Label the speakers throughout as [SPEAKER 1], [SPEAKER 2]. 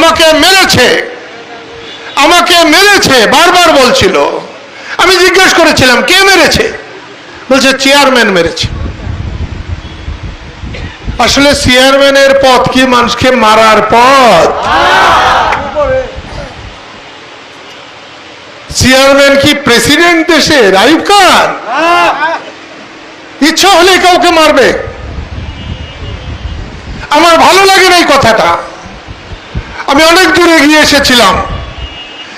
[SPEAKER 1] আমাকে মেরেছে। আমাকে মেরেছে, বারবার বলছিল। আমি জিজ্ঞেস করেছিলাম, কে মেরেছে? বলছে, চেয়ারম্যান মেরেছে। আসলে চেয়ারম্যানের পথ কি মানুষকে মারার পথ? চেয়ারম্যান কি প্রেসিডেন্ট দেশের? আইব খান? ইচ্ছা হলে কাউকে মারবে। আমার ভালো লাগে না এই কথাটা। আমি অনেক দূরে গিয়ে এসেছিলাম।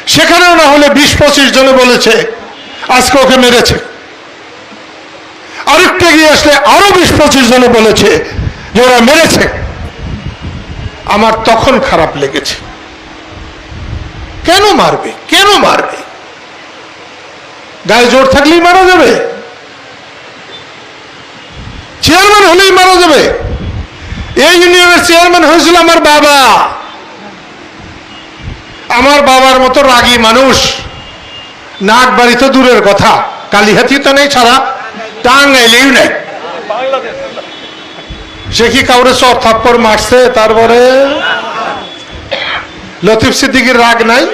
[SPEAKER 1] সেখানেও না হলে বিশ পঁচিশ জনে বলেছে, আজকে ওকে মেরেছে। আরেকটা গিয়ে আসলে আরও বিশ পঁচিশ জনে বলেছে যে ওরা মেরেছে। আমার তখন খারাপ লেগেছে। কেন মারবে? কেন মারবে? গায়ে জোর থাকলেই মারা যাবে। চেয়ারম্যান হলেই মারা যাবে। এই ইউনিয়নের চেয়ারম্যান হয়েছিল আমার বাবা। আমার বাবার মতো রাগী মানুষ। নাক বাড়ি তো দূরের কথা। কালিহাতি তো নেই ছাড়া। টাঙ্গাইলেই নেই। সে কি কাউরে চর থাপ্পর মারছে? তারপরে লতিফ সিদ্দিকির রাগ নাই?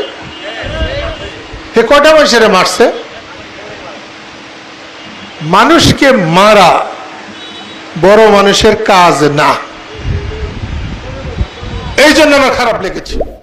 [SPEAKER 1] হে কটা বয়সেরে মারছে? মানুষকে মারা বড় মানুষের কাজ না। এই জন্য আমার খারাপ লেগেছে।